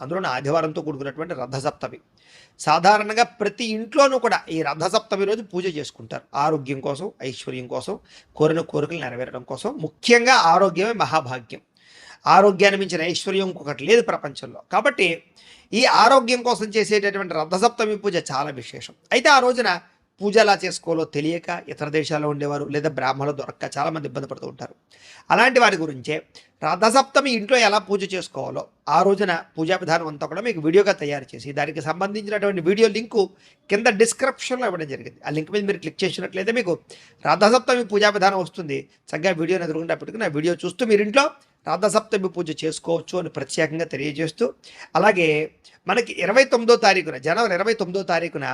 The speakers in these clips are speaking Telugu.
అందులోనూ ఆదివారంతో కూడుకున్నటువంటి రథసప్తమి. సాధారణంగా ప్రతి ఇంట్లోనూ కూడా ఈ రథసప్తమి రోజు పూజ చేసుకుంటారు. ఆరోగ్యం కోసం ఐశ్వర్యం కోసం కోరిన కోరికలు నెరవేరడం కోసం ముఖ్యంగా ఆరోగ్యమే మహాభాగ్యం. ఆరోగ్యాన్ని మించిన ఐశ్వర్యం ఇంకొకటి లేదు ప్రపంచంలో. కాబట్టి ఈ ఆరోగ్యం కోసం చేసేటటువంటి రథసప్తమి పూజ చాలా విశేషం. అయితే ఆ రోజున పూజ ఎలా చేసుకోవాలో తెలియక ఇతర దేశాల్లో ఉండేవారు లేదా బ్రాహ్మణులు దొరక్క చాలామంది ఇబ్బంది పడుతూ ఉంటారు. అలాంటి వారి గురించే రథసప్తమి ఇంట్లో ఎలా పూజ చేసుకోవాలో ఆ రోజున పూజా విధానం అంతా కూడా మీకు వీడియోగా తయారు చేసి దానికి సంబంధించినటువంటి వీడియో లింకు కింద డిస్క్రిప్షన్లో ఇవ్వడం జరిగింది. ఆ లింక్ మీద మీరు క్లిక్ చేసినట్లయితే మీకు రథసప్తమి పూజా విధానం వస్తుంది. చక్కగా వీడియోని ఎదురుకుండా నా వీడియో చూస్తూ మీరు ఇంట్లో రథసప్తమి పూజ చేసుకోవచ్చు అని ప్రత్యేకంగా తెలియజేస్తూ అలాగే మనకి ఇరవై తొమ్మిదో తారీఖున జనవరి ఇరవై తొమ్మిదో తారీఖున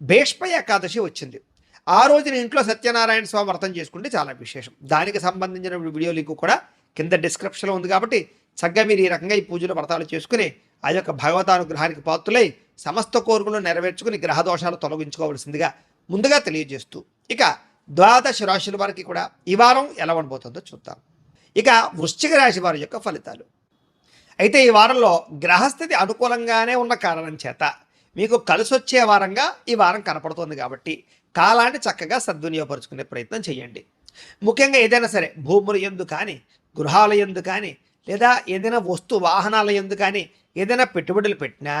భీష్మ ఏకాదశి వచ్చింది. ఆ రోజున ఇంట్లో సత్యనారాయణ స్వామి వ్రతం చేసుకుంటే చాలా విశేషం. దానికి సంబంధించిన వీడియో లింక్ కూడా కింద డిస్క్రిప్షన్లో ఉంది కాబట్టి చక్కగా మీరు ఈ రకంగా ఈ పూజలు వ్రతాలు చేసుకుని ఆ యొక్క భగవతానుగ్రహానికి పాత్రులై సమస్త కోరికలు నెరవేర్చుకుని గ్రహ దోషాలు తొలగించుకోవాల్సిందిగా ముందుగా తెలియజేస్తూ ఇక ద్వాదశ రాశుల వారికి కూడా ఈ వారం ఎలా ఉండబోతుందో చూద్దాం. ఇక వృశ్చిక రాశి వారి యొక్క ఫలితాలు. అయితే ఈ వారంలో గ్రహస్థితి అనుకూలంగానే ఉన్న కారణం చేత మీకు కలిసి వచ్చే వారంగా ఈ వారం కనపడుతుంది కాబట్టి కాలాన్ని చక్కగా సద్వినియోగపరుచుకునే ప్రయత్నం చేయండి. ముఖ్యంగా ఏదైనా సరే భూముల ఎందు కానీ గృహాల ఎందు కానీ లేదా ఏదైనా వస్తు వాహనాల ఎందు కానీ ఏదైనా పెట్టుబడులు పెట్టినా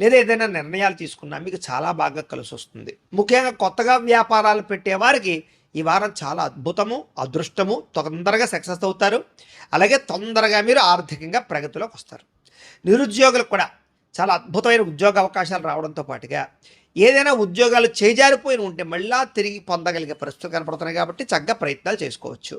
లేదా ఏదైనా నిర్ణయాలు తీసుకున్నా మీకు చాలా బాగా కలిసి వస్తుంది ముఖ్యంగా కొత్తగా వ్యాపారాలు పెట్టేవారికి ఈ వారం చాలా అద్భుతము అదృష్టము తొందరగా సక్సెస్ అవుతారు. అలాగే తొందరగా మీరు ఆర్థికంగా ప్రగతిలోకి వస్తారు. నిరుద్యోగులకు కూడా చాలా అద్భుతమైన ఉద్యోగ అవకాశాలు రావడంతో పాటుగా ఏదైనా ఉద్యోగాలు చేజారిపోయిన ఉంటే మళ్ళా తిరిగి పొందగలిగే పరిస్థితులు కనపడుతున్నాయి కాబట్టి చక్కగా ప్రయత్నాలు చేసుకోవచ్చు.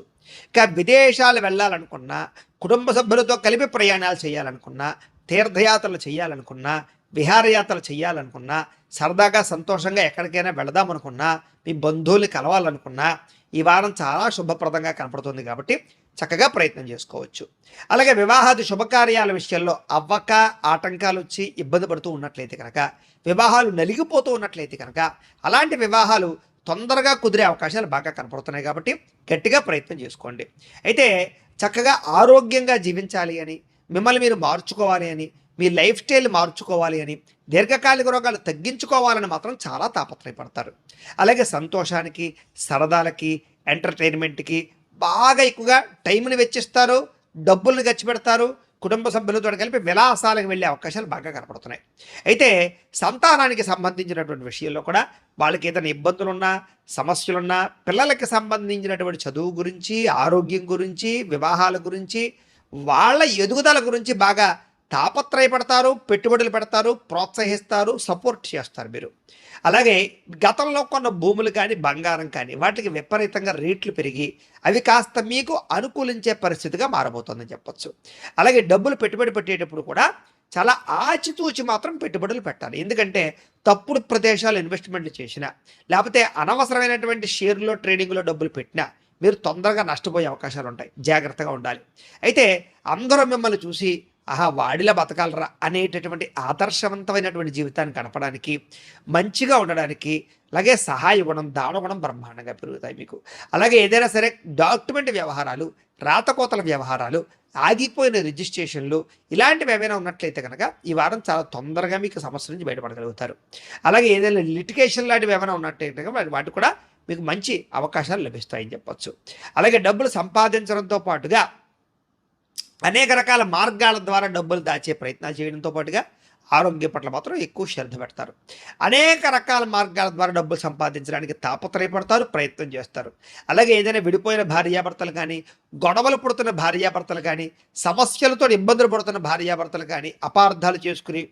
ఇక విదేశాలు వెళ్ళాలనుకున్నా కుటుంబ సభ్యులతో కలిపి ప్రయాణాలు చేయాలనుకున్నా తీర్థయాత్రలు చేయాలనుకున్నా విహారయాత్రలు చేయాలనుకున్నా సరదాగా సంతోషంగా ఎక్కడికైనా వెళదామనుకున్నా మీ బంధువుల్ని కలవాలనుకున్నా ఈ వారం చాలా శుభప్రదంగా కనపడుతుంది కాబట్టి చక్కగా ప్రయత్నం చేసుకోవచ్చు. అలాగే వివాహాది శుభకార్యాల విషయంలో అవ్వక ఆటంకాలు వచ్చి ఇబ్బంది పడుతూ ఉన్నట్లయితే కనుక వివాహాలు నలిగిపోతూ ఉన్నట్లయితే కనుక అలాంటి వివాహాలు తొందరగా కుదిరే అవకాశాలు బాగా కనపడుతున్నాయి కాబట్టి గట్టిగా ప్రయత్నం చేసుకోండి. అయితే చక్కగా ఆరోగ్యంగా జీవించాలి అని మిమ్మల్ని మీరు మార్చుకోవాలి అని మీ లైఫ్ స్టైల్ మార్చుకోవాలి అని దీర్ఘకాలిక రోగాలు తగ్గించుకోవాలని మాత్రం చాలా తాపత్రయపడతారు. అలాగే సంతోషానికి సరదాలకి ఎంటర్టైన్మెంట్కి బాగా ఎక్కువగా టైంని వెచ్చిస్తారు డబ్బుల్ని ఖర్చు పెడతారు కుటుంబ సభ్యులతో కలిపి విలాసాలకు వెళ్ళే అవకాశాలు బాగా కనపడుతున్నాయి. అయితే సంతానానికి సంబంధించినటువంటి విషయంలో కూడా వాళ్ళకి ఏదైనా ఇబ్బందులున్నా సమస్యలున్నా పిల్లలకి సంబంధించినటువంటి చదువు గురించి ఆరోగ్యం గురించి వివాహాల గురించి వాళ్ళ ఎదుగుదల గురించి బాగా తాపత్రయపడతారు పెట్టుబడులు పెడతారు ప్రోత్సహిస్తారు సపోర్ట్ చేస్తారు మీరు. అలాగే గతంలో కొన్న భూములు కానీ బంగారం కానీ వాటికి విపరీతంగా రేట్లు పెరిగి అవి కాస్త మీకు అనుకూలించే పరిస్థితిగా మారబోతుందని చెప్పొచ్చు. అలాగే డబ్బులు పెట్టుబడి పెట్టేటప్పుడు కూడా చాలా ఆచితూచి మాత్రం పెట్టుబడులు పెట్టాలి. ఎందుకంటే తప్పుడు ప్రదేశాలు ఇన్వెస్ట్మెంట్లు చేసినా లేకపోతే అనవసరమైనటువంటి షేర్లో ట్రేడింగ్లో డబ్బులు పెట్టినా మీరు తొందరగా నష్టపోయే అవకాశాలు ఉంటాయి. జాగ్రత్తగా ఉండాలి. అయితే అందరూ మిమ్మల్ని చూసి ఆహా వాడిలా బతకాలరా అనేటటువంటి ఆదర్శవంతమైనటువంటి జీవితాన్ని గడపడానికి మంచిగా ఉండడానికి అలాగే సహాయ గుణం దాన గుణం బ్రహ్మాండంగా పెరుగుతాయి మీకు. అలాగే ఏదైనా సరే డాక్యుమెంట్ వ్యవహారాలు రాతకోతల వ్యవహారాలు ఆగిపోయిన రిజిస్ట్రేషన్లు ఇలాంటివి ఏమైనా ఉన్నట్లయితే కనుక ఈ వారం చాలా తొందరగా మీకు సమస్య నుంచి బయటపడగలుగుతారు. అలాగే ఏదైనా లిటికేషన్ లాంటివి ఏమైనా ఉన్నట్లయితే వాటికి వాటి కూడా మీకు మంచి అవకాశాలు లభిస్తాయని చెప్పొచ్చు. అలాగే డబ్బులు సంపాదించడంతో పాటుగా అనేక రకాల మార్గాల ద్వారా డబ్బులు దాచే ప్రయత్నాలు చేయడంతో పాటుగా ఆరోగ్యం పట్ల మాత్రం ఎక్కువ శ్రద్ధ పెడతారు. అనేక రకాల మార్గాల ద్వారా డబ్బులు సంపాదించడానికి తాపత్రయపడతారు ప్రయత్నం చేస్తారు. అలాగే ఏదైనా విడిపోయిన భార్యాభర్తలు కానీ గొడవలు పుడుతున్న భార్యాభర్తలు కానీ సమస్యలతో ఇబ్బందులు పడుతున్న భార్యాభర్తలు కానీ అపార్థాలు చేసుకుని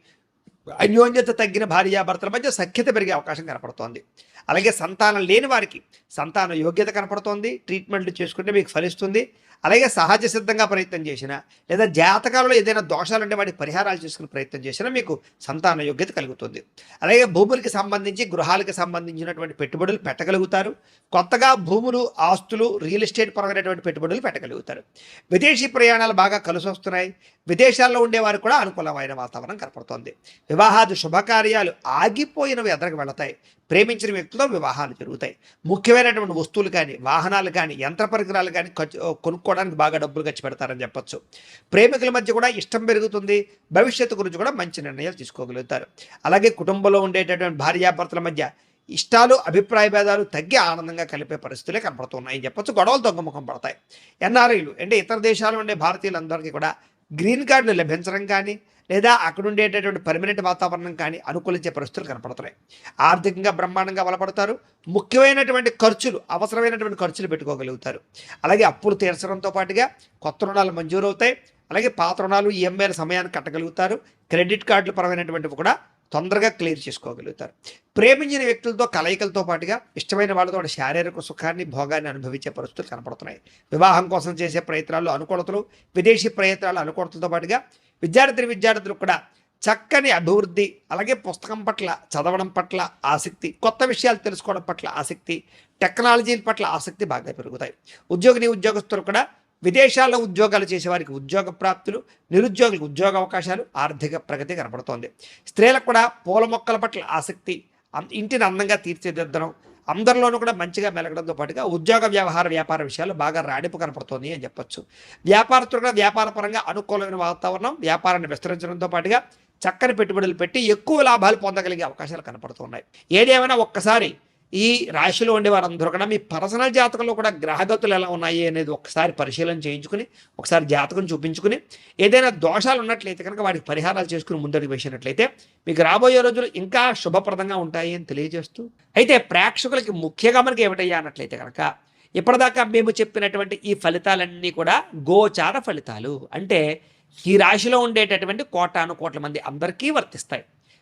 అన్యోన్యత తగ్గిన భార్యాభర్తల మధ్య సఖ్యత పెరిగే అవకాశం కనపడుతోంది. అలాగే సంతానం లేని వారికి సంతాన యోగ్యత కనపడుతోంది. ట్రీట్మెంట్లు చేసుకుంటే మీకు ఫలిస్తుంది. అలాగే సహజ సిద్ధంగా ప్రయత్నం చేసినా లేదా జాతకాలలో ఏదైనా దోషాలు ఉంటే వాటి పరిహారాలు చేసుకునే ప్రయత్నం చేసినా మీకు సంతాన యోగ్యత కలుగుతుంది. అలాగే భూములకి సంబంధించి గృహాలకు సంబంధించినటువంటి పెట్టుబడులు పెట్టగలుగుతారు. కొత్తగా భూములు ఆస్తులు రియల్ ఎస్టేట్ పరమైనటువంటి పెట్టుబడులు పెట్టగలుగుతారు. విదేశీ ప్రయాణాలు బాగా కలిసి వస్తున్నాయి విదేశాల్లో ఉండేవారు కూడా అనుకూలమైన వాతావరణం కనపడుతోంది. వివాహాది శుభకార్యాలు ఆగిపోయినవి ఎదరకు వెళతాయి. ప్రేమించిన వ్యక్తులతో వివాహాలు జరుగుతాయి. ముఖ్యమైనటువంటి వస్తువులు కానీ వాహనాలు కానీ యంత్ర పరికరాలు కానీ ఖర్చు కొనుక్కోవడానికి బాగా డబ్బులు ఖర్చు పెడతారని చెప్పొచ్చు. ప్రేమికుల మధ్య కూడా ఇష్టం పెరుగుతుంది. భవిష్యత్తు గురించి కూడా మంచి నిర్ణయాలు తీసుకోగలుగుతారు. అలాగే కుటుంబంలో ఉండేటటువంటి భార్యాభర్తల మధ్య ఇష్టాలు అభిప్రాయ భేదాలు తగ్గి ఆనందంగా కలిపే పరిస్థితులే కనపడుతున్నాయి చెప్పొచ్చు. గొడవలు దొంగముఖం పడతాయి. ఎన్ఆర్ఐలు అంటే ఇతర దేశాలు ఉండే భారతీయులందరికీ కూడా గ్రీన్ కార్డులు లభించడం కానీ లేదా అక్కడ ఉండేటటువంటి పర్మనెంట్ వాతావరణం కానీ అనుకూలించే పరిస్థితులు కనపడుతున్నాయి ఆర్థికంగా బ్రహ్మాండంగా బలపడతారు. ముఖ్యమైనటువంటి ఖర్చులు అవసరమైనటువంటి ఖర్చులు పెట్టుకోగలుగుతారు. అలాగే అప్పులు తీర్చడంతో పాటుగా కొత్త రుణాలు మంజూరు అవుతాయి అలాగే పాత రుణాలు ఈఎంఐల సమయాన్ని కట్టగలుగుతారు. క్రెడిట్ కార్డుల పరమైనటువంటివి కూడా తొందరగా క్లియర్ చేసుకోగలుగుతారు. ప్రేమించిన వ్యక్తులతో కలయికలతో పాటుగా ఇష్టమైన వాళ్ళతో శారీరక సుఖాన్ని భోగాన్ని అనుభవించే పరిస్థితులు కనపడుతున్నాయి. వివాహం కోసం చేసే ప్రయత్నాలు అనుకూలతలు విదేశీ ప్రయత్నాలు అనుకూలతలతో పాటుగా విద్యార్థి విద్యార్థులు కూడా చక్కని అభివృద్ధి అలాగే పుస్తకం పట్ల చదవడం పట్ల ఆసక్తి కొత్త విషయాలు తెలుసుకోవడం పట్ల ఆసక్తి టెక్నాలజీల పట్ల ఆసక్తి బాగా పెరుగుతాయి. ఉద్యోగిని ఉద్యోగస్తులు కూడా విదేశాల్లో ఉద్యోగాలు చేసేవారికి ఉద్యోగ ప్రాప్తులు నిరుద్యోగులకు ఉద్యోగ అవకాశాలు ఆర్థిక ప్రగతి కనబడుతోంది. స్త్రీలకు కూడా పూల మొక్కల పట్ల ఆసక్తి ఇంటిని అందంగా తీర్చిదిద్దడం అందరిలోనూ కూడా మంచిగా మెలగడంతో పాటుగా ఉద్యోగ వ్యవహార వ్యాపార విషయాలు బాగా రాడిపు కనపడుతోంది అని చెప్పొచ్చు. వ్యాపారస్తులు కూడా వ్యాపారపరంగా అనుకూలమైన వాతావరణం వ్యాపారాన్ని విస్తరించడంతో పాటుగా చక్కని పెట్టుబడులు పెట్టి ఎక్కువ లాభాలు పొందగలిగే అవకాశాలు కనపడుతున్నాయి. ఏదేమైనా ఒక్కసారి ఈ రాశిలో ఉండే వారందరూ కూడా మీ పర్సనల్ జాతకంలో కూడా గ్రహగతులు ఎలా ఉన్నాయి అనేది ఒకసారి పరిశీలన చేయించుకుని ఒకసారి జాతకం చూపించుకుని ఏదైనా దోషాలు ఉన్నట్లయితే కనుక వాటికి పరిహారాలు చేసుకుని ముందడుగు వేసినట్లయితే మీకు రాబోయే రోజులు ఇంకా శుభప్రదంగా ఉంటాయి అని తెలియజేస్తూ అయితే ప్రేక్షకులకి ముఖ్యంగా మనకి ఏమిటయ్యా అన్నట్లయితే కనుక ఇప్పటిదాకా మేము చెప్పినటువంటి ఈ ఫలితాలన్నీ కూడా గోచార ఫలితాలు. అంటే ఈ రాశిలో ఉండేటటువంటి కోటాను కోట్ల మంది అందరికీ వర్తిస్తాయి.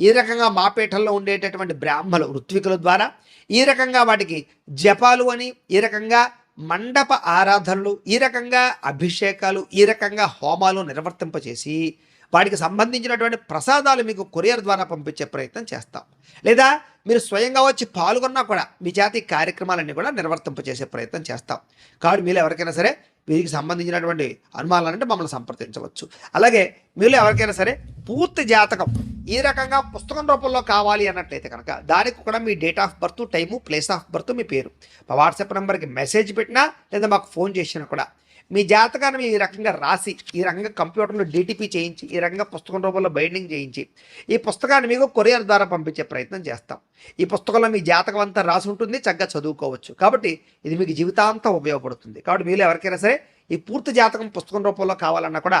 ఈ రకంగా మాపేటల్లో ఉండేటటువంటి బ్రాహ్మలు ఋత్వికుల ద్వారా ఈ రకంగా వాటికి జపాలు అని ఈ రకంగా మండప ఆరాధనలు ఈ రకంగా అభిషేకాలు ఈ రకంగా హోమాలు నిర్వర్తింపచేసి వాటికి సంబంధించినటువంటి ప్రసాదాలు మీకు కొరియర్ ద్వారా పంపించే ప్రయత్నం చేస్తాం. లేదా మీరు స్వయంగా వచ్చి పాల్గొన్నా కూడా మీ జాతి కార్యక్రమాలన్నీ కూడా నిర్వర్తింపచేసే ప్రయత్నం చేస్తాం. కాబట్టి మీరు ఎవరికైనా సరే వీరికి సంబంధించినటువంటి అనుమానాలంటే మమ్మల్ని సంప్రదించవచ్చు. అలాగే మీరు ఎవరికైనా సరే పూర్తి జాతకం ఈ రకంగా పుస్తకం రూపంలో కావాలి అన్నట్లయితే కనుక దానికి కూడా మీ date of birth time place of birth మీ పేరు. మా వాట్సాప్ నెంబర్కి మెసేజ్ పెట్టినా లేదా మాకు ఫోన్ చేసినా కూడా మీ జాతకాన్ని ఈ రకంగా రాసి ఈ రకంగా కంప్యూటర్లో డిటిపి చేయించి ఈ రకంగా పుస్తకం రూపంలో బైండింగ్ చేయించి ఈ పుస్తకాన్ని మీకు కొరియర్ ద్వారా పంపించే ప్రయత్నం చేస్తాం. ఈ పుస్తకంలో మీ జాతకం అంతా రాసి ఉంటుంది చక్కగా చదువుకోవచ్చు. కాబట్టి ఇది మీకు జీవితాంతం ఉపయోగపడుతుంది. కాబట్టి మీరు ఎవరికైనా సరే ఈ పూర్తి జాతకం పుస్తకం రూపంలో కావాలన్నా కూడా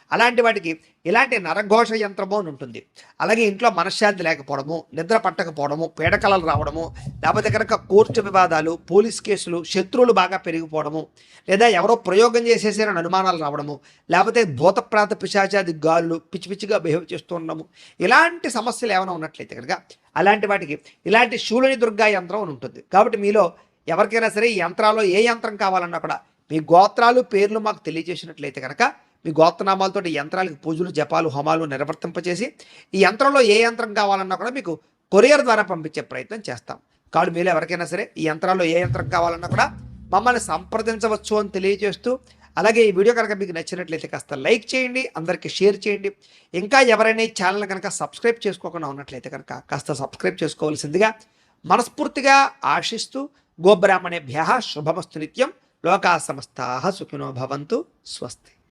అలాంటి వాటికి ఇలాంటి నరఘోష యంత్రము అని ఉంటుంది. అలాగే ఇంట్లో మనశ్శాంతి లేకపోవడము నిద్ర పట్టకపోవడము పీడకలలు రావడము లేకపోతే కనుక కోర్టు వివాదాలు పోలీస్ కేసులు శత్రువులు బాగా పెరిగిపోవడము లేదా ఎవరో ప్రయోగం చేసేసారని అనుమానాలు రావడము లేకపోతే భూతప్రాత పిశాచాది గాలులు పిచ్చి పిచ్చిగా బిహేవ్ చేస్తూ ఉండడము ఇలాంటి సమస్యలు ఏమైనా ఉన్నట్లయితే కనుక అలాంటి వాటికి ఇలాంటి శూలని దుర్గా యంత్రం అని ఉంటుంది. కాబట్టి మీలో ఎవరికైనా సరే ఈ యంత్రాల్లో ఏ యంత్రం కావాలన్నా కూడా మీ గోత్రాలు పేర్లు మాకు తెలియజేసినట్లయితే కనుక మీ గోత్రనామాలతో యంత్రాలకు పూజలు జపాలు హోమాలు నిర్వర్తింపచేసి ఈ యంత్రంలో ఏ యంత్రం కావాలన్నా కూడా మీకు కొరియర్ ద్వారా పంపించే ప్రయత్నం చేస్తాం. కాదు మీరు ఎవరికైనా సరే ఈ యంత్రాల్లో ఏ యంత్రం కావాలన్నా కూడా మమ్మల్ని సంప్రదించవచ్చు అని తెలియజేస్తూ అలాగే ఈ వీడియో కనుక మీకు నచ్చినట్లయితే కాస్త లైక్ చేయండి అందరికీ షేర్ చేయండి. ఇంకా ఎవరైనా ఈ ఛానల్ కనుక సబ్స్క్రైబ్ చేసుకోకుండా ఉన్నట్లయితే కనుక కాస్త సబ్స్క్రైబ్ చేసుకోవాల్సిందిగా మనస్ఫూర్తిగా ఆశిస్తూ గోబ్రాహ్మణేభ్య శుభమస్తు నిత్యం లోకా సమస్తా సుఖినో భవంతు స్వస్తి.